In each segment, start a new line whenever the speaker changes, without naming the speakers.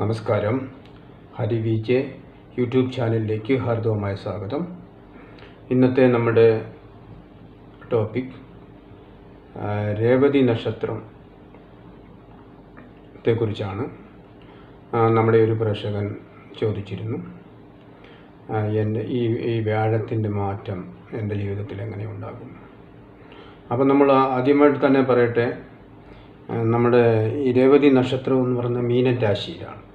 നമസ്കാരം. Hari V J YouTube ചാനലിലേക്ക് ഹാർദവമായ സ്വാഗതം. ഇന്നത്തെ നമ്മുടെ ടോപ്പിക് രേവതി നക്ഷത്രത്തെ കുറിച്ചാണ്. നമ്മുടെ ഒരു പ്രേക്ഷകൻ ചോദിച്ചിരുന്നു. എന്റെ ഈ ഈ വ്യാഴത്തിന്റെ മാറ്റം എന്റെ ജീവിതത്തിൽ എങ്ങനെ ഉണ്ടാകും? അപ്പം നമ്മൾ ആദ്യമായിട്ട് തന്നെ പറയട്ടെ നമ്മുടെ ഈ രേവതി നക്ഷത്രം എന്ന് പറയുന്നത് മീനൻ രാശിയിലാണ്.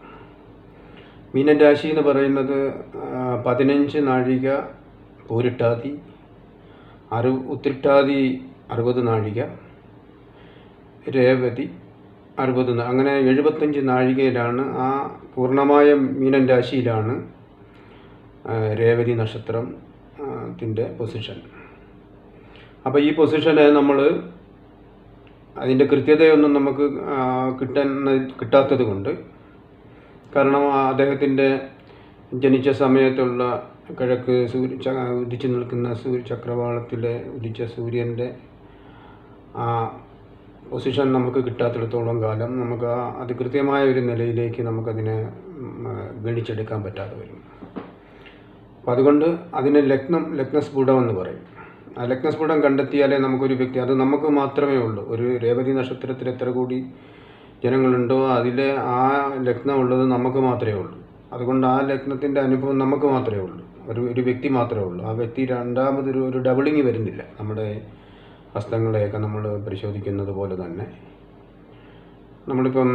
മീനൻ രാശി എന്ന് പറയുന്നത് പതിനഞ്ച് നാഴിക പൂരിട്ടാതി അറു ഉത്തിട്ടാതി അറുപത് നാഴിക രേവതി അറുപത് അങ്ങനെ എഴുപത്തഞ്ച് നാഴികയിലാണ് ആ പൂർണമായ മീനൻ രാശിയിലാണ് രേവതി നക്ഷത്രം ത്തിന്റെ പൊസിഷൻ അപ്പോൾ ഈ പൊസിഷനെ നമ്മൾ അതിന്റെ കൃത്യതയൊന്നും നമുക്ക് കിട്ടുന്ന കിട്ടാത്തത് കൊണ്ട് കാരണം അദ്ദേഹത്തിന്റെ ജനിച്ച സമയത്തുള്ള കിഴക്ക് സൂര്യ ഉദിച്ചു നിൽക്കുന്ന സൂര്യ ചക്രവാളത്തിലെ ഉദിച്ച സൂര്യന്റെ ആ പൊസിഷൻ നമുക്ക് കിട്ടാത്തിടത്തോളം കാലം നമുക്ക് ആ അതികൃത്യമായ ഒരു നിലയിലേക്ക് നമുക്കതിനെ ഗണിച്ചെടുക്കാൻ പറ്റാതെ വരും. അപ്പം അതുകൊണ്ട് അതിന് ലഗ്നം ലഗ്നസ്ഫുടം എന്ന് പറയും. ആ ലഗ്നസ്ഫുടം കണ്ടെത്തിയാലേ നമുക്കൊരു വ്യക്തി അത് നമുക്ക് മാത്രമേ ഉള്ളൂ. ഒരു രേവതി നക്ഷത്രത്തിൽ എത്ര കൂടി ജനങ്ങളുണ്ടോ അതിലെ ആ ലഗ്നം ഉള്ളത് നമുക്ക് മാത്രമേ ഉള്ളൂ. അതുകൊണ്ട് ആ ലഗ്നത്തിന്റെ അനുഭവം നമുക്ക് മാത്രമേ ഉള്ളൂ. ഒരു ഒരു വ്യക്തി മാത്രമേ ഉള്ളൂ. ആ വ്യക്തി രണ്ടാമതൊരു ഒരു ഡബിളിങ് വരുന്നില്ല. നമ്മുടെ ഹസ്തങ്ങളെയൊക്കെ നമ്മൾ പരിശോധിക്കുന്നത് പോലെ തന്നെ. നമ്മളിപ്പം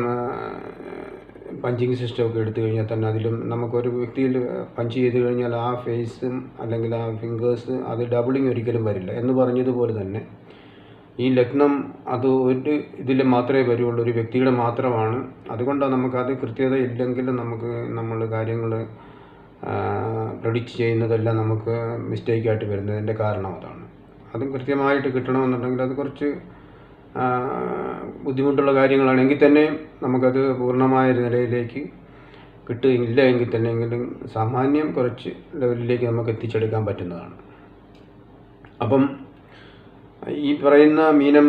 പഞ്ചിങ് സിസ്റ്റം ഒക്കെ എടുത്തു കഴിഞ്ഞാൽ തന്നെ അതിലും നമുക്കൊരു വ്യക്തിയിൽ പഞ്ച് ചെയ്ത് കഴിഞ്ഞാൽ ആ ഫേസും അല്ലെങ്കിൽ ആ ഫിംഗേഴ്സ് അത് ഡബിളിങ് ഒരിക്കലും വരില്ല എന്ന് പറഞ്ഞതുപോലെ തന്നെ ഈ ലഗ്നം അത് ഒരു ഇതിൽ മാത്രമേ വരുള്ളൂ ഒരു വ്യക്തിയുടെ മാത്രമാണ്. അതുകൊണ്ടാണ് നമുക്കത് കൃത്യത ഇല്ലെങ്കിൽ നമുക്ക് നമ്മൾ കാര്യങ്ങൾ പ്രഡിക്റ്റ് ചെയ്യുന്നതെല്ലാം നമുക്ക് മിസ്റ്റേക്കായിട്ട് വരുന്നതിന്റെ കാരണം അതാണ്. അതും കൃത്യമായിട്ട് കിട്ടണമെന്നുണ്ടെങ്കിൽ അത് കുറച്ച് ബുദ്ധിമുട്ടുള്ള കാര്യങ്ങളാണെങ്കിൽ തന്നെ നമുക്കത് പൂർണമായ ഒരു നിലയിലേക്ക് കിട്ടുകയില്ല എങ്കിൽ തന്നെയെങ്കിലും സാമാന്യം കുറച്ച് ലെവലിലേക്ക് നമുക്ക് എത്തിച്ചെടുക്കാൻ പറ്റുന്നതാണ്. അപ്പം ഈ പറയുന്ന മീനം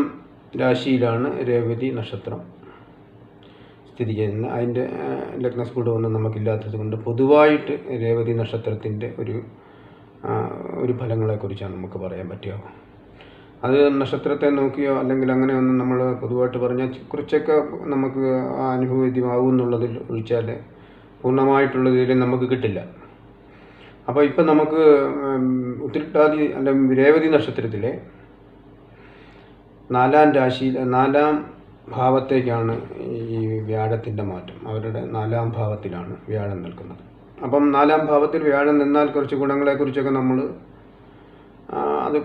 രാശിയിലാണ് രേവതി നക്ഷത്രം സ്ഥിതി ചെയ്യുന്നത്. അതിന്റെ ലഗ്നസ്ഫുടമൊന്നും നമുക്കില്ലാത്തത് കൊണ്ട് പൊതുവായിട്ട് രേവതി നക്ഷത്രത്തിന്റെ ഒരു ഒരു ഫലങ്ങളെക്കുറിച്ചാണ് നമുക്ക് പറയാൻ പറ്റുക. അത് നക്ഷത്രത്തെ നോക്കിയോ അല്ലെങ്കിൽ അങ്ങനെ ഒന്നും നമ്മൾ പൊതുവായിട്ട് പറഞ്ഞാൽ കുറച്ചൊക്കെ നമുക്ക് ആ അനുഭവവേദ്യമാവും എന്നുള്ളതിൽ ഒഴിച്ചാൽ പൂർണമായിട്ടുള്ളതിൽ നമുക്ക് കിട്ടില്ല. അപ്പോൾ ഇപ്പം നമുക്ക് ഉത്തിരിട്ടാതി അല്ലെങ്കിൽ രേവതി നക്ഷത്രത്തിലെ നാലാം രാശിയിൽ നാലാം ഭാവത്തേക്കാണ് ഈ വ്യാഴത്തിന്റെ മാറ്റം. അവരുടെ നാലാം ഭാവത്തിലാണ് വ്യാഴം നിൽക്കുന്നത്. അപ്പം നാലാം ഭാവത്തിൽ വ്യാഴം നിന്നാൽ കുറച്ച് ഗുണങ്ങളെക്കുറിച്ചൊക്കെ നമ്മൾ അത്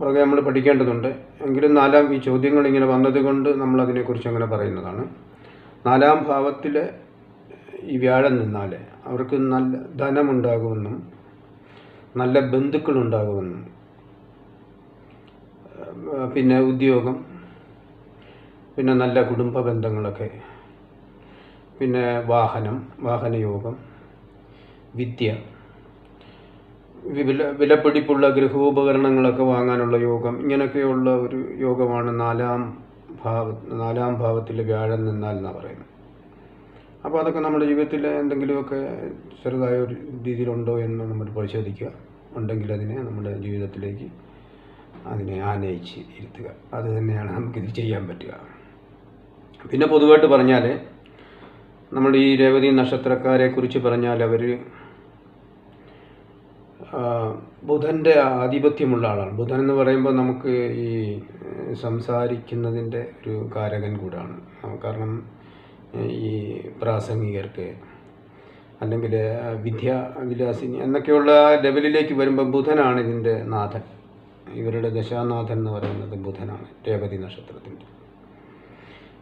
പുറകെ നമ്മൾ പഠിക്കേണ്ടതുണ്ട്. എങ്കിലും നാലാം ഈ ചോദ്യങ്ങൾ ഇങ്ങനെ വന്നതുകൊണ്ട് നമ്മൾ അതിനെക്കുറിച്ച് അങ്ങനെ പറയുന്നതാണ്. നാലാം ഭാവത്തിൽ ഈ വ്യാഴം നിന്നാൽ അവർക്ക് നല്ല ധനമുണ്ടാകുമെന്നും നല്ല ബന്ധുക്കളുണ്ടാകുമെന്നും പിന്നെ ഉദ്യോഗം പിന്നെ നല്ല കുടുംബ ബന്ധങ്ങളൊക്കെ പിന്നെ വാഹനം വാഹനയോഗം വിദ്യ വില വിലപിടിപ്പുള്ള ഗൃഹോപകരണങ്ങളൊക്കെ വാങ്ങാനുള്ള യോഗം ഇങ്ങനെയൊക്കെയുള്ള ഒരു യോഗമാണ് നാലാം ഭാവ നാലാം ഭാവത്തിൽ വ്യാഴം നിന്നാൽ എന്നാണ് പറയുന്നത്. അപ്പോൾ അതൊക്കെ നമ്മുടെ ജീവിതത്തിൽ എന്തെങ്കിലുമൊക്കെ ചെറുതായ ഒരു രീതിയിലുണ്ടോ എന്ന് നമ്മൾ പരിശോധിക്കുക. ഉണ്ടെങ്കിൽ അതിനെ നമ്മുടെ ജീവിതത്തിലേക്ക് അതിനെ ആനയിച്ച് ഇരുത്തുക. അത് തന്നെയാണ് നമുക്കിത് ചെയ്യാൻ പറ്റുക. പിന്നെ പൊതുവായിട്ട് പറഞ്ഞാൽ നമ്മൾ ഈ രേവതി നക്ഷത്രക്കാരെ കുറിച്ച് പറഞ്ഞാൽ അവർ ബുധന്റെ ആധിപത്യമുള്ള ആളാണ്. ബുധൻ എന്ന് പറയുമ്പോൾ നമുക്ക് ഈ സംസാരിക്കുന്നതിന്റെ ഒരു കാരകൻ കൂടാണ്. കാരണം ഈ പ്രാസംഗികർക്ക് അല്ലെങ്കിൽ വിദ്യാവിലാസിനി എന്നൊക്കെയുള്ള ലെവലിലേക്ക് വരുമ്പോൾ ബുധനാണ് ഇതിന്റെ നാഥൻ. ഇവരുടെ ദശാനാഥൻ എന്ന് പറയുന്നത് ബുധനാണ് രേവതി നക്ഷത്രത്തിന്റെ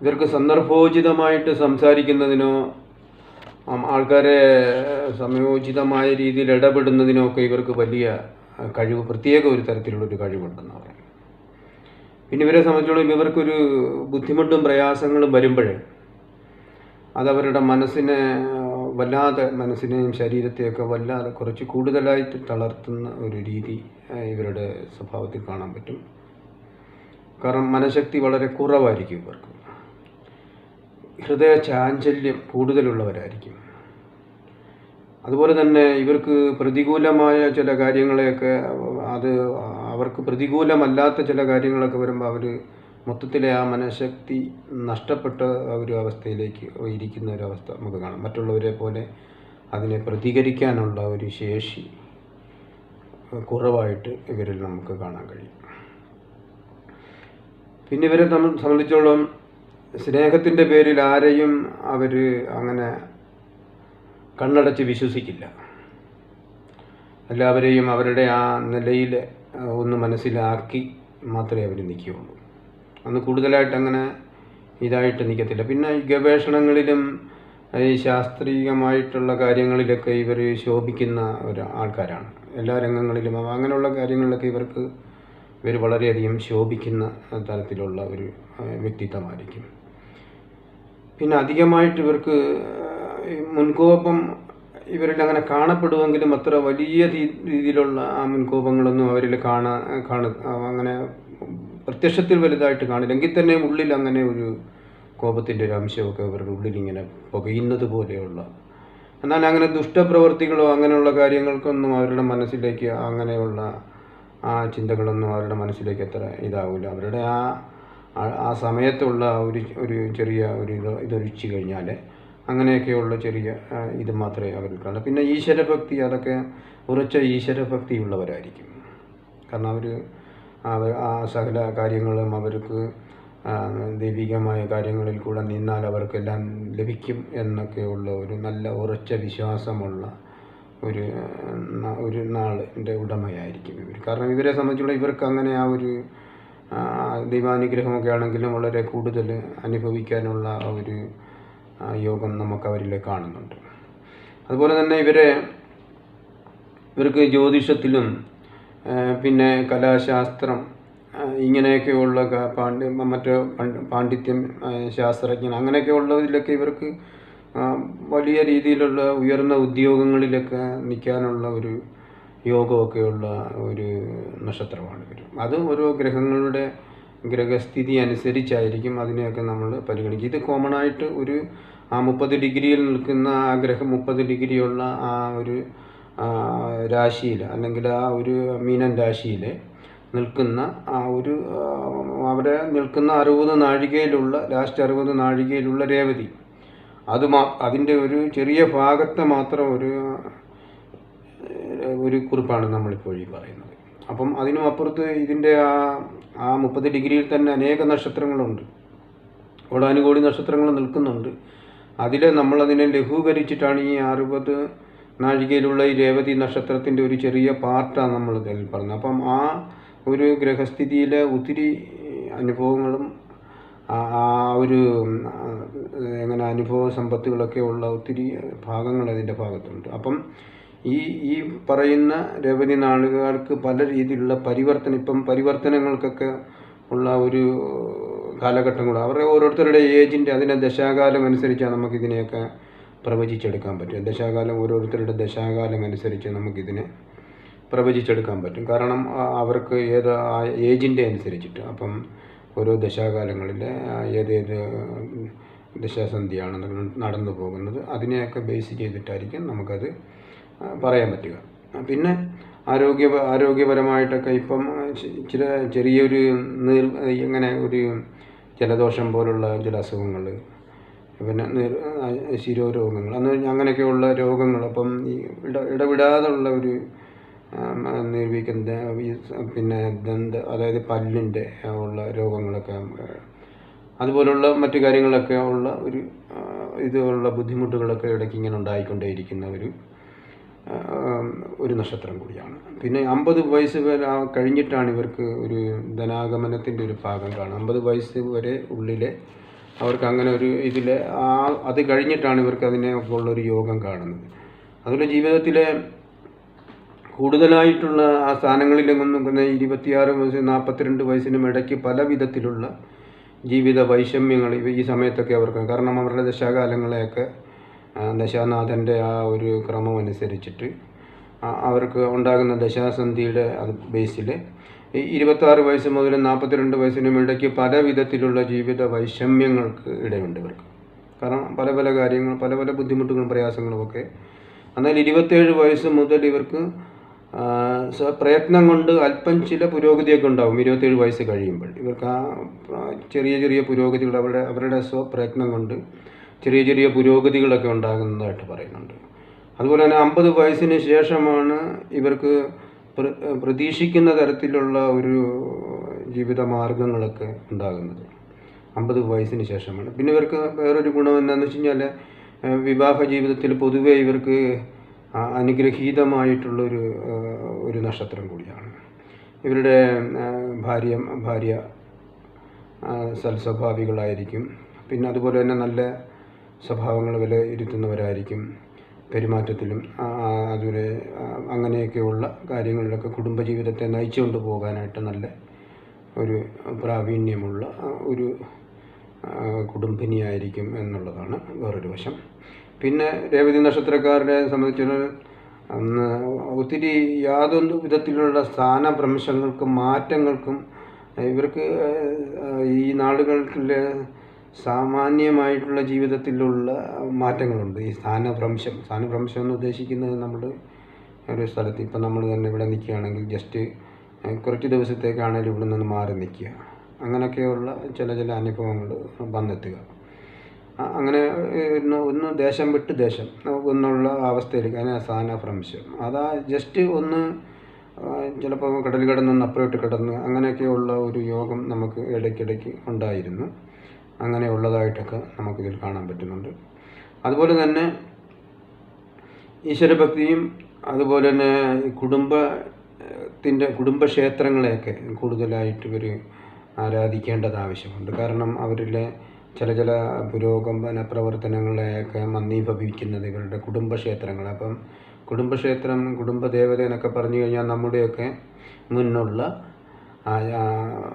ഇവർക്ക് സന്ദർഭോചിതമായിട്ട് സംസാരിക്കുന്നതിനോ ആൾക്കാരെ സമയോചിതമായ രീതിയിൽ ഇടപെടുന്നതിനോ ഒക്കെ ഇവർക്ക് വലിയ കഴിവ് പ്രത്യേക ഒരു തരത്തിലുള്ളൊരു കഴിവുണ്ടെന്ന് പറയാം പിന്നെ ഇവരെ സംബന്ധിച്ചോളം ഇവർക്കൊരു ബുദ്ധിമുട്ടും പ്രയാസങ്ങളും വരുമ്പോഴേ അതവരുടെ മനസ്സിനെ വല്ലാതെ മനസ്സിനെയും ശരീരത്തെയൊക്കെ വല്ലാതെ കുറച്ച് കൂടുതലായിട്ട് തളർത്തുന്ന ഒരു രീതി ഇവരുടെ സ്വഭാവത്തിൽ കാണാൻ പറ്റും. കാരണം മനഃശക്തി വളരെ കുറവായിരിക്കും ഇവർക്ക്. ഹൃദയ ചാഞ്ചല്യം കൂടുതലുള്ളവരായിരിക്കും. അതുപോലെ തന്നെ ഇവർക്ക് പ്രതികൂലമായ ചില കാര്യങ്ങളെയൊക്കെ അത് അവർക്ക് പ്രതികൂലമല്ലാത്ത ചില കാര്യങ്ങളൊക്കെ വരുമ്പോൾ അവർ മൊത്തത്തിലെ ആ മനഃശക്തി നഷ്ടപ്പെട്ട ഒരു അവസ്ഥയിലേക്ക് ഇരിക്കുന്ന ഒരു അവസ്ഥ നമുക്ക് കാണാം. മറ്റുള്ളവരെ പോലെ അതിനെ പ്രതികരിക്കാനുള്ള ഒരു ശേഷി കുറവായിട്ട് ഇവരിൽ നമുക്ക് കാണാൻ കഴിയും. പിന്നെ ഇവരെ സംബന്ധിച്ചോളം സ്നേഹത്തിന്റെ പേരിൽ ആരെയും അവർ അങ്ങനെ കണ്ണടച്ച് വിശ്വസിക്കില്ല. എല്ലാവരെയും അവരുടെ ആ നിലയിൽ ഒന്ന് മനസ്സിലാക്കി മാത്രമേ അവർ നിൽക്കുകയുള്ളൂ. അന്ന് കൂടുതലായിട്ട് അങ്ങനെ ഇതായിട്ട് നിൽക്കത്തില്ല പിന്നെ ഈ ഗവേഷണങ്ങളിലും ഈ ശാസ്ത്രീയമായിട്ടുള്ള കാര്യങ്ങളിലൊക്കെ ഇവർ ശോഭിക്കുന്ന ഒരു ആൾക്കാരാണ്. എല്ലാ രംഗങ്ങളിലും അങ്ങനെയുള്ള കാര്യങ്ങളിലൊക്കെ ഇവർക്ക് ഇവർ വളരെയധികം ശോഭിക്കുന്ന തരത്തിലുള്ള ഒരു വ്യക്തിത്വമായിരിക്കും. പിന്നെ അധികമായിട്ട് ഇവർക്ക് മുൻകോപം ഇവരിൽ അങ്ങനെ കാണപ്പെടുമെങ്കിലും അത്ര വലിയ രീതിയിലുള്ള ആ മുൻകോപങ്ങളൊന്നും അവരിൽ കാണാ കാണ അങ്ങനെ പ്രത്യക്ഷത്തിൽ വലുതായിട്ട് കാണില്ല. എങ്കിൽ തന്നെ ഉള്ളിൽ അങ്ങനെ ഒരു കോപത്തിന്റെ ഒരു അംശമൊക്കെ അവരുടെ ഉള്ളിൽ ഇങ്ങനെ പുകയുന്നത് പോലെയുള്ള. എന്നാൽ അങ്ങനെ ദുഷ്ടപ്രവർത്തികളോ അങ്ങനെയുള്ള കാര്യങ്ങൾക്കൊന്നും അവരുടെ മനസ്സിലേക്ക് അങ്ങനെയുള്ള ആ ചിന്തകളൊന്നും അവരുടെ മനസ്സിലേക്ക് അത്ര ഇതാവില്ല. അവരുടെ ആ ആ- സമയത്തുള്ള ഒരു ഒരു ചെറിയ ഒരു ഇത് ഇതൊഴിച്ചു കഴിഞ്ഞാൽ അങ്ങനെയൊക്കെയുള്ള ചെറിയ ഇത് മാത്രമേ അവർക്ക് കാണൂ പിന്നെ ഈശ്വരഭക്തി അതൊക്കെ ഉറച്ച ഈശ്വരഭക്തി ഉള്ളവരായിരിക്കും കാരണം അവർ ആ സകല കാര്യങ്ങളും അവർക്ക് ദൈവികമായ കാര്യങ്ങളിൽ കൂടെ നിന്നാൽ അവർക്കെല്ലാം ലഭിക്കും എന്നൊക്കെയുള്ള ഒരു നല്ല ഉറച്ച വിശ്വാസമുള്ള ഒരു ഒരു നാളിന്റെ ഉടമയായിരിക്കും ഇവർ. കാരണം ഇവരെ സംബന്ധിച്ചുള്ള ഇവർക്ക് അങ്ങനെ ആ ഒരു ദൈവാനുഗ്രഹമൊക്കെ ആണെങ്കിലും വളരെ കൂടുതൽ അനുഭവിക്കാനുള്ള ഒരു യോഗം നമുക്ക് അവരിൽ കാണുന്നുണ്ട്. അതുപോലെ തന്നെ ഇവരെ ഇവർക്ക് ജ്യോതിഷത്തിലും പിന്നെ കലാശാസ്ത്രം ഇങ്ങനെയൊക്കെയുള്ള പാണ്ഡ്യ മറ്റ് പാണ്ഡിത്യം ശാസ്ത്രജ്ഞൻ അങ്ങനെയൊക്കെയുള്ളതിലൊക്കെ ഇവർക്ക് വലിയ രീതിയിലുള്ള ഉയർന്ന ഉദ്യോഗങ്ങളിലൊക്കെ നിൽക്കാനുള്ള ഒരു യോഗമൊക്കെയുള്ള ഒരു നക്ഷത്രമാണ് ഇവർ അത് ഓരോ ഗ്രഹങ്ങളുടെ ഗ്രഹസ്ഥിതി അനുസരിച്ചായിരിക്കും അതിനെയൊക്കെ നമ്മൾ പരിഗണിക്കുക ഇത് കോമൺ ആയിട്ട് ഒരു ആ മുപ്പത് ഡിഗ്രിയിൽ നിൽക്കുന്ന ആ ഗ്രഹം മുപ്പത് ഡിഗ്രിയുള്ള ആ ഒരു രാശിയിൽ അല്ലെങ്കിൽ ആ ഒരു മീനൻ രാശിയിൽ നിൽക്കുന്ന ആ ഒരു അവിടെ നിൽക്കുന്ന അറുപത് നാഴികയിലുള്ള ലാസ്റ്റ് അറുപത് നാഴികയിലുള്ള രേവതി. അത് മാ അതിന്റെ ഒരു ചെറിയ ഭാഗത്തെ മാത്രം ഒരു ഒരു കുറിപ്പാണ് നമ്മളിപ്പോൾ ഈ പറയുന്നത്. അപ്പം അതിനും അപ്പുറത്ത് ഇതിന്റെ ആ ആ മുപ്പത് ഡിഗ്രിയിൽ തന്നെ അനേക നക്ഷത്രങ്ങളുണ്ട്. കോടാനുകോടി നക്ഷത്രങ്ങൾ നിൽക്കുന്നുണ്ട്. അതിൽ നമ്മളതിനെ ലഘൂകരിച്ചിട്ടാണ് ഈ അറുപത് നാഴികയിലുള്ള ഈ രേവതി നക്ഷത്രത്തിന്റെ ഒരു ചെറിയ പാർട്ടാണ് നമ്മൾ ഇതിൽ പറഞ്ഞത്. അപ്പം ആ ഒരു ഗ്രഹസ്ഥിതിയിലെ ഒത്തിരി അനുഭവങ്ങളും ആ ഒരു എങ്ങനെ അനുഭവ സമ്പത്തുകളൊക്കെ ഉള്ള ഒത്തിരി ഭാഗങ്ങൾ അതിന്റെ ഭാഗത്തുണ്ട്. അപ്പം ഈ ഈ പറയുന്ന രവതി നാളുകാർക്ക് പല രീതിയിലുള്ള പരിവർത്തനം ഇപ്പം പരിവർത്തനങ്ങൾക്കൊക്കെ ഉള്ള ഒരു കാലഘട്ടം കൂടെ അവരുടെ ഓരോരുത്തരുടെ ഏജിന്റെ അതിന്റെ ദശാകാലം അനുസരിച്ചാണ് നമുക്കിതിനെയൊക്കെ പ്രവചിച്ചെടുക്കാൻ പറ്റും. ദശാകാലം ഓരോരുത്തരുടെ ദശാകാലം അനുസരിച്ച് നമുക്കിതിനെ പ്രവചിച്ചെടുക്കാൻ പറ്റും. കാരണം അവർക്ക് ഏത് ഏജിന്റെ അനുസരിച്ചിട്ട്. അപ്പം ഓരോ ദശാകാലങ്ങളിലെ ആ ഏതേത് ദശാസന്ധിയാണ് നട- നടന്നു പോകുന്നത്. അതിനെയൊക്കെ ബേസ് ചെയ്തിട്ടായിരിക്കും നമുക്കത് പറയാൻ പറ്റുക. പിന്നെ ആരോഗ്യ ആരോഗ്യപരമായിട്ടൊക്കെ ഇപ്പം ചില ചെറിയൊരു നീർ ഇങ്ങനെ ഒരു ജലദോഷം പോലുള്ള ചില അസുഖങ്ങൾ പിന്നെ നീർ എന്ന് ശിരോരോഗങ്ങൾ അന്ന് അങ്ങനെയൊക്കെയുള്ള രോഗങ്ങൾ. അപ്പം ഈ ഇട ഇടവിടാതുള്ള ഒരു സ- പിന്നെ ദന്ത അതായത് പല്ലിന്റെ ഉള്ള രോഗങ്ങളൊക്കെ അതുപോലുള്ള മറ്റു കാര്യങ്ങളൊക്കെ ഉള്ള ഒരു ഇതുള്ള ബുദ്ധിമുട്ടുകളൊക്കെ ഇടയ്ക്ക് ഇങ്ങനെ ഉണ്ടായിക്കൊണ്ടേയിരിക്കുന്ന ഒരു ഒരു നക്ഷത്രം കൂടിയാണ്. പിന്നെ അമ്പത് വയസ്സ് വരെ കഴിഞ്ഞിട്ടാണ് ഇവർക്ക് ഒരു ധനാഗമനത്തിന്റെ ഒരു ഭാഗം കാണുക. അമ്പത് വയസ്സ് വരെ ഉള്ളിലെ അവർക്ക് അങ്ങനെ ഒരു ഇതിൽ ആ അത് കഴിഞ്ഞിട്ടാണ് ഇവർക്ക് അതിനെ ഉള്ളൊരു യോഗം കാണുന്നത്. അതുപോലെ ജീവിതത്തിലെ കൂടുതലായിട്ടുള്ള ആ സ്ഥാനങ്ങളിലെങ്ങും പിന്നെ ഇരുപത്തിയാറ് വയസ്സ് നാൽപ്പത്തിരണ്ട് വയസ്സിനും ഇടയ്ക്ക് പല വിധത്തിലുള്ള ജീവിത വൈഷമ്യങ്ങൾ ഈ സമയത്തൊക്കെ അവർക്ക് കാരണം അവരുടെ ദശാകാലങ്ങളെയൊക്കെ ദശാനാഥന്റെ ആ ഒരു ക്രമം അനുസരിച്ചിട്ട് അവർക്ക് ഉണ്ടാകുന്ന ദശാസന്ധിയുടെ ബേസിൽ ഇരുപത്താറ് വയസ്സ് മുതൽ നാൽപ്പത്തിരണ്ട് വയസ്സിനും ഇടയ്ക്ക് പല വിധത്തിലുള്ള ജീവിത വൈഷമ്യങ്ങൾക്ക് ഇടയുണ്ട് ഇവർക്ക്. കാരണം പല പല കാര്യങ്ങൾ പല പല ബുദ്ധിമുട്ടുകളും പ്രയാസങ്ങളും ഒക്കെ. എന്നാൽ ഇരുപത്തേഴ് വയസ്സ് മുതൽ ഇവർക്ക് പ്രയത്നം കൊണ്ട് അല്പം ചില പുരോഗതിയൊക്കെ ഉണ്ടാവും ഇരുപത്തേഴ് വയസ്സ് കഴിയുമ്പോൾ. ഇവർക്ക് ആ ചെറിയ ചെറിയ പുരോഗതികൾ അവരുടെ അവരുടെ സ്വപ്രയത്നം കൊണ്ട് ചെറിയ ചെറിയ പുരോഗതികളൊക്കെ ഉണ്ടാകുന്നതായിട്ട് പറയുന്നുണ്ട്. അതുപോലെ തന്നെ അമ്പത് വയസ്സിന് ശേഷമാണ് ഇവർക്ക് പ്രതീക്ഷിക്കുന്ന തരത്തിലുള്ള ഒരു ജീവിത മാർഗങ്ങളൊക്കെ ഉണ്ടാകുന്നത്. അമ്പത് വയസ്സിന് ശേഷമാണ്. പിന്നെ ഇവർക്ക് വേറൊരു ഗുണം എന്താണെന്ന് വെച്ച് കഴിഞ്ഞാൽ വിവാഹ ജീവിതത്തിൽ പൊതുവേ ഇവർക്ക് അനുഗ്രഹീതമായിട്ടുള്ളൊരു ഒരു നക്ഷത്രം കൂടിയാണ്. ഇവരുടെ ഭാര്യ ഭാര്യ സൽസ്വഭാവികളായിരിക്കും. പിന്നെ അതുപോലെ തന്നെ നല്ല സ്വഭാവങ്ങൾ വിലയിരുത്തുന്നവരായിരിക്കും. പെരുമാറ്റത്തിലും അതുപോലെ അങ്ങനെയൊക്കെയുള്ള കാര്യങ്ങളിലൊക്കെ കുടുംബജീവിതത്തെ നയിച്ചുകൊണ്ട് പോകാനായിട്ട് നല്ല ഒരു പ്രാവീണ്യമുള്ള ഒരു കുടുംബിനിയായിരിക്കും എന്നുള്ളതാണ് വേറൊരു വശം. പിന്നെ രേവതി നക്ഷത്രക്കാരനെ അന്ന് ഒത്തിരി യാതൊരു വിധത്തിലുള്ള സ്ഥാനഭ്രംശങ്ങൾക്കും മാറ്റങ്ങൾക്കും ഇവർക്ക് ഈ നാടുകളിലെ സാമാന്യമായിട്ടുള്ള ജീവിതത്തിലുള്ള മാറ്റങ്ങളുണ്ട്. ഈ സ്ഥാനഭ്രംശം സ്ഥാനഭ്രംശം എന്ന് ഉദ്ദേശിക്കുന്നത് നമ്മൾ ഒരു സ്ഥലത്ത് ഇപ്പം നമ്മൾ തന്നെ ഇവിടെ നിൽക്കുകയാണെങ്കിൽ ജസ്റ്റ് കുറച്ച് ദിവസത്തേക്കാണെങ്കിലും ഇവിടെ നിന്ന് മാറി നിൽക്കുക. അങ്ങനെയൊക്കെയുള്ള ചില ചില അനുഭവങ്ങൾ വന്നെത്തുക. അങ്ങനെ ഒന്ന് ഒന്ന് ദേശം വിട്ട് ദേശം എന്നുള്ള അവസ്ഥയിലേക്ക് അതിനെ സ്ഥാനഭ്രംശം. അതാ ജസ്റ്റ് ഒന്ന് ചിലപ്പോൾ കടൽ കിടന്നൊന്ന് ഇട്ട് കിടന്ന് അങ്ങനെയൊക്കെയുള്ള ഒരു യോഗം നമുക്ക് ഇടയ്ക്കിടയ്ക്ക് ഉണ്ടായിരുന്നു. അങ്ങനെയുള്ളതായിട്ടൊക്കെ നമുക്കിതിൽ കാണാൻ പറ്റുന്നുണ്ട്. അതുപോലെ തന്നെ ഈശ്വരഭക്തിയും അതുപോലെ തന്നെ കുടുംബത്തിന്റെ കുടുംബക്ഷേത്രങ്ങളെയൊക്കെ കൂടുതലായിട്ട് ഇവർ ആരാധിക്കേണ്ടത് ആവശ്യമുണ്ട്. കാരണം അവരിലെ ചില ചില പുരോഗമന പ്രവർത്തനങ്ങളെയൊക്കെ മന്ദീഭവിക്കുന്നത് ഇവരുടെ കുടുംബക്ഷേത്രങ്ങൾ അപ്പം കുടുംബക്ഷേത്രം കുടുംബദേവത എന്നൊക്കെ പറഞ്ഞു കഴിഞ്ഞാൽ നമ്മുടെയൊക്കെ മുന്നുള്ള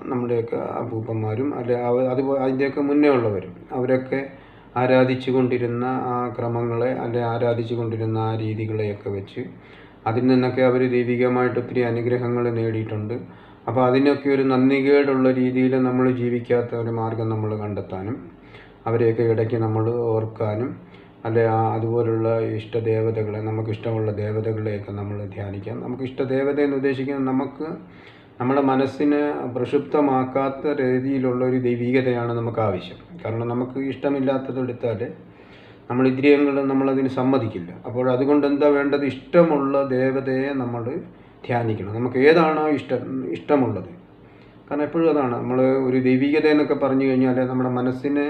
നമ്മുടെയൊക്കെ അപ്പൂപ്പന്മാരും അല്ലെ അതുപോലെ അതിന്റെയൊക്കെ മുന്നേ ഉള്ളവരും. അവരൊക്കെ ആരാധിച്ചു കൊണ്ടിരുന്ന ആ ക്രമങ്ങളെ അല്ലെ ആരാധിച്ചു കൊണ്ടിരുന്ന ആ രീതികളെയൊക്കെ വെച്ച് അതിൽ നിന്നൊക്കെ അവർ ദൈവികമായിട്ട് ഒത്തിരി അനുഗ്രഹങ്ങൾ നേടിയിട്ടുണ്ട്. അപ്പോൾ അതിനൊക്കെ ഒരു നന്ദികേടുള്ള രീതിയിൽ നമ്മൾ ജീവിക്കാത്ത ഒരു മാർഗം നമ്മൾ കണ്ടെത്താനും അവരെയൊക്കെ ഇടയ്ക്ക് നമ്മൾ ഓർക്കാനും അല്ലെ ആ അതുപോലുള്ള ഇഷ്ടദേവതകളെ നമുക്കിഷ്ടമുള്ള ദേവതകളെയൊക്കെ നമ്മൾ ധ്യാനിക്കാം. നമുക്ക് ഇഷ്ടദേവത എന്ന് ഉദ്ദേശിക്കുന്നത് നമുക്ക് നമ്മുടെ മനസ്സിനെ പ്രക്ഷുബ്ധമാക്കാത്ത രീതിയിലുള്ള ഒരു ദൈവികതയാണ് നമുക്ക് ആവശ്യം കാരണം നമുക്ക് ഇഷ്ടമില്ലാത്തത് എടുത്താൽ നമ്മൾ ഇന്ദ്രിയങ്ങൾ നമ്മളതിന് സമ്മതിക്കില്ല. അപ്പോൾ അതുകൊണ്ട് എന്താ വേണ്ടത്? ഇഷ്ടമുള്ള ദേവതയെ നമ്മൾ ധ്യാനിക്കണം. നമുക്ക് ഏതാണോ ഇഷ്ടം ഇഷ്ടമുള്ളത്. കാരണം എപ്പോഴും അതാണ്. നമ്മൾ ഒരു ദൈവികത എന്നൊക്കെ പറഞ്ഞു കഴിഞ്ഞാൽ നമ്മുടെ മനസ്സിനെ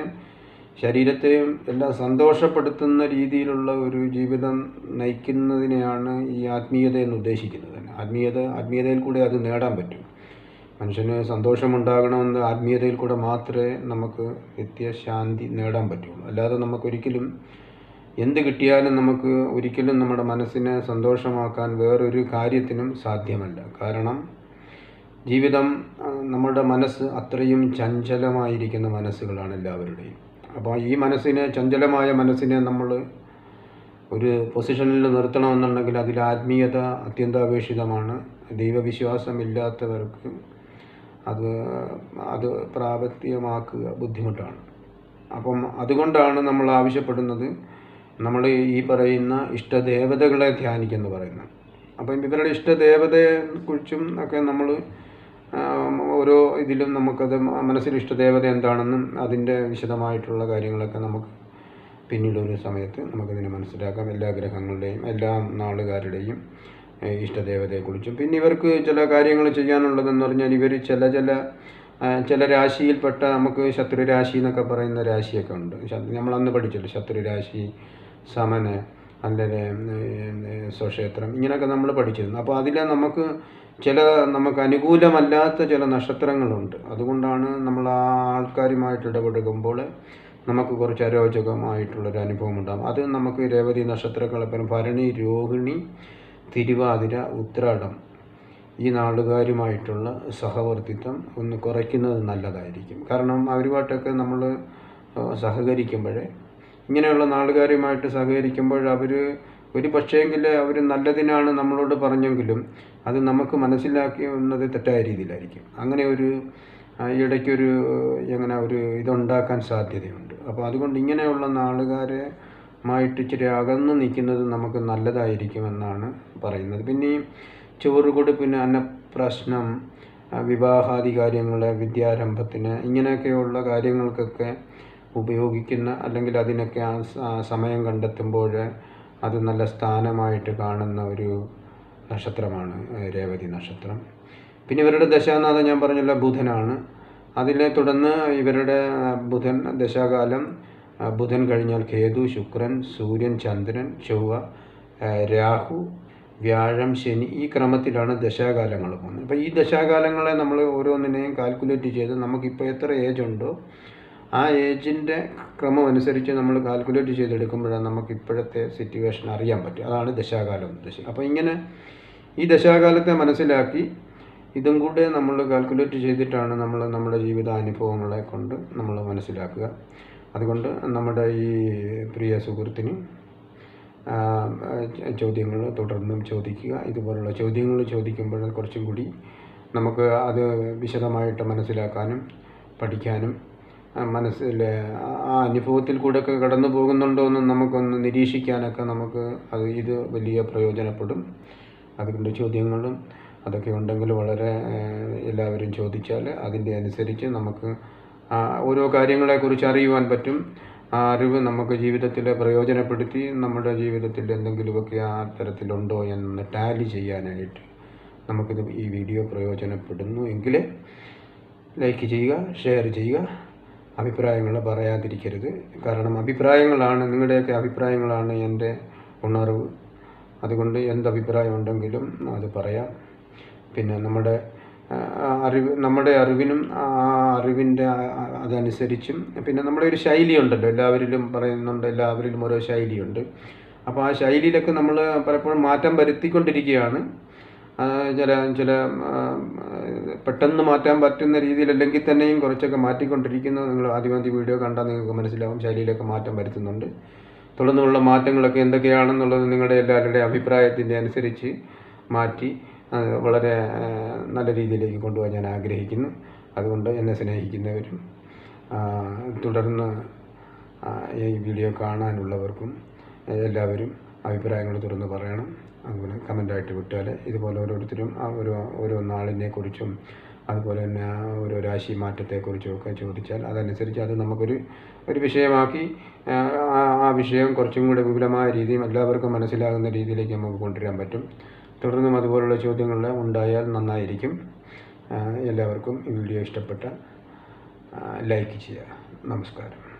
ശരീരത്തെയും എല്ലാം സന്തോഷപ്പെടുത്തുന്ന രീതിയിലുള്ള ഒരു ജീവിതം നയിക്കുന്നതിനെയാണ് ഈ ആത്മീയത എന്ന് ഉദ്ദേശിക്കുന്നത്. ആത്മീയത ആത്മീയതയിൽ കൂടെ അത് നേടാൻ പറ്റും. മനുഷ്യന് സന്തോഷമുണ്ടാകണമെന്ന് ആത്മീയതയിൽ കൂടെ മാത്രമേ നമുക്ക് നിത്യശാന്തി നേടാൻ പറ്റുള്ളൂ. അല്ലാതെ നമുക്കൊരിക്കലും എന്ത് കിട്ടിയാലും നമുക്ക് ഒരിക്കലും നമ്മുടെ മനസ്സിനെ സന്തോഷമാക്കാൻ വേറൊരു കാര്യത്തിനും സാധ്യമല്ല. കാരണം ജീവിതം നമ്മുടെ മനസ്സ് അത്രയും ചഞ്ചലമായിരിക്കുന്ന മനസ്സുകളാണ് എല്ലാവരുടെയും. അപ്പോൾ ഈ മനസ്സിനെ ചഞ്ചലമായ മനസ്സിനെ നമ്മൾ ഒരു പൊസിഷനിൽ നിർത്തണമെന്നുണ്ടെങ്കിൽ അതിൽ ആത്മീയത അത്യന്താപേക്ഷിതമാണ്. ദൈവവിശ്വാസമില്ലാത്തവർക്ക് അത് അത് പ്രാവർത്തികമാക്കുക ബുദ്ധിമുട്ടാണ്. അപ്പം അതുകൊണ്ടാണ് നമ്മൾ ആവശ്യപ്പെടുന്നത് നമ്മൾ ഈ പറയുന്ന ഇഷ്ടദേവതകളെ ധ്യാനിക്കുന്നു പറയുന്നത്. അപ്പം ഇവരുടെ ഇഷ്ടദേവതയെ കുറിച്ചും ഒക്കെ നമ്മൾ ഓരോ ഇതിലും നമുക്കത് മനസ്സിൽ ഇഷ്ടദേവത എന്താണെന്നും അതിന്റെ വിശദമായിട്ടുള്ള കാര്യങ്ങളൊക്കെ നമുക്ക് പിന്നീടൊരു സമയത്ത് നമുക്കതിനെ മനസ്സിലാക്കാം. എല്ലാ ഗ്രഹങ്ങളുടെയും എല്ലാ നാളുകാരുടെയും ഇഷ്ടദേവതയെക്കുറിച്ചും. പിന്നെ ഇവർക്ക് ചില കാര്യങ്ങൾ ചെയ്യാനുള്ളതെന്ന് പറഞ്ഞാൽ ഇവർ ചില ചില ചില രാശിയിൽപ്പെട്ട നമുക്ക് ശത്രു രാശി എന്നൊക്കെ പറയുന്ന രാശിയൊക്കെ ഉണ്ട്. ശത്രു- നമ്മളന്ന് പഠിച്ചല്ലോ ശത്രു രാശി സമന് അല്ലെങ്കിൽ സ്വക്ഷേത്രം ഇങ്ങനെയൊക്കെ നമ്മൾ പഠിച്ചിരുന്നു. അപ്പോൾ അതിൽ നമുക്ക് ചില നമുക്ക് അനുകൂലമല്ലാത്ത ചില നക്ഷത്രങ്ങളുണ്ട്. അതുകൊണ്ടാണ് നമ്മൾ ആ ആൾക്കാരുമായിട്ട് ഇടപെടുമ്പോൾ നമുക്ക് കുറച്ച് അരോചകമായിട്ടുള്ളൊരു അനുഭവം ഉണ്ടാകും അത് നമുക്ക് രേവതി നക്ഷത്രക്കളപ്പനം ഭരണി രോഹിണി തിരുവാതിര ഉത്രാടം ഈ നാളുകാരുമായിട്ടുള്ള സഹവർത്തിത്വം ഒന്ന് കുറയ്ക്കുന്നത് നല്ലതായിരിക്കും. കാരണം അവരുമായിട്ടൊക്കെ നമ്മൾ സഹകരിക്കുമ്പോഴേ ഇങ്ങനെയുള്ള നാളുകാരുമായിട്ട് സഹകരിക്കുമ്പോൾ അവർ ഒരു പക്ഷേങ്കിൽ അവർ നല്ലതിനാണ് നമ്മളോട് പറഞ്ഞെങ്കിലും അത് നമുക്ക് മനസ്സിലാക്കുന്നത് തെറ്റായ രീതിയിലായിരിക്കും. അങ്ങനെ ഒരു ഇടയ്ക്കൊരു എങ്ങനെ ഒരു ഇതുണ്ടാക്കാൻ സാധ്യതയുണ്ട്. അപ്പോൾ അതുകൊണ്ട് ഇങ്ങനെയുള്ള നാളുകാരെ മായിട്ട് ഇച്ചിരി അകന്ന് നിൽക്കുന്നത് നമുക്ക് നല്ലതായിരിക്കുമെന്നാണ് പറയുന്നത്. പിന്നെ ഈ ചോറ് പിന്നെ അന്നപ്രശ്നം വിവാഹാദി കാര്യങ്ങൾ വിദ്യാരംഭത്തിന് ഇങ്ങനെയൊക്കെയുള്ള കാര്യങ്ങൾക്കൊക്കെ ഉപയോഗിക്കുന്ന അല്ലെങ്കിൽ അതിനൊക്കെ ആ സമയം കണ്ടെത്തുമ്പോൾ അത് നല്ല സ്ഥാനമായിട്ട് കാണുന്ന ഒരു നക്ഷത്രമാണ് രേവതി നക്ഷത്രം. പിന്നെ ഇവരുടെ ദശാനാഥം ഞാൻ പറഞ്ഞല്ലോ ബുധനാണ്. അതിനെ തുടർന്ന് ഇവരുടെ ബുധൻ ദശാകാലം ബുധൻ കഴിഞ്ഞാൽ കേതു ശുക്രൻ സൂര്യൻ ചന്ദ്രൻ ചൊവ്വ രാഹു വ്യാഴം ശനി ഈ ക്രമത്തിലാണ് ദശാകാലങ്ങൾ പോകുന്നത്. അപ്പോൾ ഈ ദശാകാലങ്ങളെ നമ്മൾ ഓരോന്നിനെയും കാൽക്കുലേറ്റ് ചെയ്ത് നമുക്കിപ്പോൾ എത്ര ഏജ് ഉണ്ടോ ആ ഏജിന്റെ ക്രമം അനുസരിച്ച് നമ്മൾ കാൽക്കുലേറ്റ് ചെയ്തെടുക്കുമ്പോഴാണ് നമുക്ക് ഇപ്പോഴത്തെ സിറ്റുവേഷൻ അറിയാൻ പറ്റും അതാണ് ദശാകാലം ഉദ്ദേശിച്ചത് അപ്പോൾ ഇങ്ങനെ ഈ ദശാകാലത്തെ മനസ്സിലാക്കി ഇതും കൂടെ നമ്മൾ കാൽക്കുലേറ്റ് ചെയ്തിട്ടാണ് നമ്മൾ നമ്മുടെ ജീവിതാനുഭവങ്ങളെ കൊണ്ട് നമ്മൾ മനസ്സിലാക്കുക. അതുകൊണ്ട് നമ്മുടെ ഈ പ്രിയ സുഹൃത്തിന് ചോദ്യങ്ങൾ തുടർന്നും ചോദിക്കുക. ഇതുപോലുള്ള ചോദ്യങ്ങൾ ചോദിക്കുമ്പോൾ കുറച്ചും കൂടി നമുക്ക് അത് വിശദമായിട്ട് മനസ്സിലാക്കാനും പഠിക്കാനും മനസ്സിൽ ആ അനുഭവത്തിൽ കൂടെയൊക്കെ കടന്നു പോകുന്നുണ്ടോ എന്ന് നമുക്കൊന്ന് നിരീക്ഷിക്കാനൊക്കെ നമുക്ക് അത് ഇത് വലിയ പ്രയോജനപ്പെടും. അതുകൊണ്ട് ചോദ്യങ്ങളും അതൊക്കെ ഉണ്ടെങ്കിൽ വളരെ എല്ലാവരും ചോദിച്ചാൽ അതിന്റെ അനുസരിച്ച് നമുക്ക് ഓരോ കാര്യങ്ങളെക്കുറിച്ച് അറിയുവാൻ പറ്റും. ആ അറിവ് നമുക്ക് ജീവിതത്തിൽ പ്രയോജനപ്പെടുത്തി നമ്മുടെ ജീവിതത്തിൽ എന്തെങ്കിലുമൊക്കെ ആ തരത്തിലുണ്ടോ എന്ന് ടാലി ചെയ്യാനായിട്ട് നമുക്കിത് ഈ വീഡിയോ പ്രയോജനപ്പെടുന്നു. എങ്കിൽ ലൈക്ക് ചെയ്യുക ഷെയർ ചെയ്യുക. അഭിപ്രായങ്ങൾ പറയാതിരിക്കരുത്. കാരണം അഭിപ്രായങ്ങളാണ് നിങ്ങളുടെയൊക്കെ അഭിപ്രായങ്ങളാണ് എന്റെ ഉണർവ്. അതുകൊണ്ട് എന്ത് അഭിപ്രായം ഉണ്ടെങ്കിലും അത് പറയാം. പിന്നെ നമ്മുടെ അറിവ് നമ്മുടെ അറിവിനും ആ അറിവിന്റെ അതനുസരിച്ചും പിന്നെ നമ്മുടെ ഒരു ശൈലിയുണ്ടല്ലോ എല്ലാവരിലും പറയുന്നുണ്ട് എല്ലാവരിലും ഓരോ ശൈലിയുണ്ട്. അപ്പോൾ ആ ശൈലിയിലൊക്കെ നമ്മൾ പലപ്പോഴും മാറ്റം വരുത്തിക്കൊണ്ടിരിക്കുകയാണ്. ചില ചില പെട്ടെന്ന് മാറ്റാൻ പറ്റുന്ന രീതിയിലല്ലെങ്കിൽ തന്നെയും കുറച്ചൊക്കെ മാറ്റിക്കൊണ്ടിരിക്കുന്നത് നിങ്ങൾ ആദ്യമാദ്യ വീഡിയോ കണ്ടാൽ നിങ്ങൾക്ക് മനസ്സിലാവും ശൈലിയിലൊക്കെ മാറ്റം വരുത്തുന്നുണ്ട്. തുടർന്നുള്ള മാറ്റങ്ങളൊക്കെ എന്തൊക്കെയാണെന്നുള്ളത് നിങ്ങളുടെ എല്ലാവരുടെയും അഭിപ്രായത്തിന്റെ അനുസരിച്ച് മാറ്റി വളരെ നല്ല രീതിയിലേക്ക് കൊണ്ടുപോകാൻ ഞാൻ ആഗ്രഹിക്കുന്നു. അതുകൊണ്ട് എന്നെ സ്നേഹിക്കുന്നവരും തുടർന്ന് ഈ വീഡിയോ കാണാനുള്ളവർക്കും എല്ലാവരും അഭിപ്രായങ്ങൾ തുറന്ന് പറയണം. അതുപോലെ കമന്റായിട്ട് വിട്ടാൽ ഇതുപോലെ ഓരോരുത്തരും ആ ഓരോ ഓരോ നാളിനെ കുറിച്ചും അതുപോലെ തന്നെ ആ ഓരോ രാശി മാറ്റത്തെക്കുറിച്ചും ഒക്കെ ചോദിച്ചാൽ അതനുസരിച്ച് അത് നമുക്കൊരു ഒരു വിഷയമാക്കി ആ വിഷയം കുറച്ചും കൂടെ വിപുലമായ രീതിയിൽ എല്ലാവർക്കും മനസ്സിലാകുന്ന രീതിയിലേക്ക് നമുക്ക് കൊണ്ടുവരാൻ പറ്റും. തുടർന്നും അതുപോലുള്ള ചോദ്യങ്ങൾ ഉണ്ടായാൽ നന്നായിരിക്കും. എല്ലാവർക്കും ഈ വീഡിയോ ഇഷ്ടപ്പെട്ട ലൈക്ക് ചെയ്യുക. നമസ്കാരം.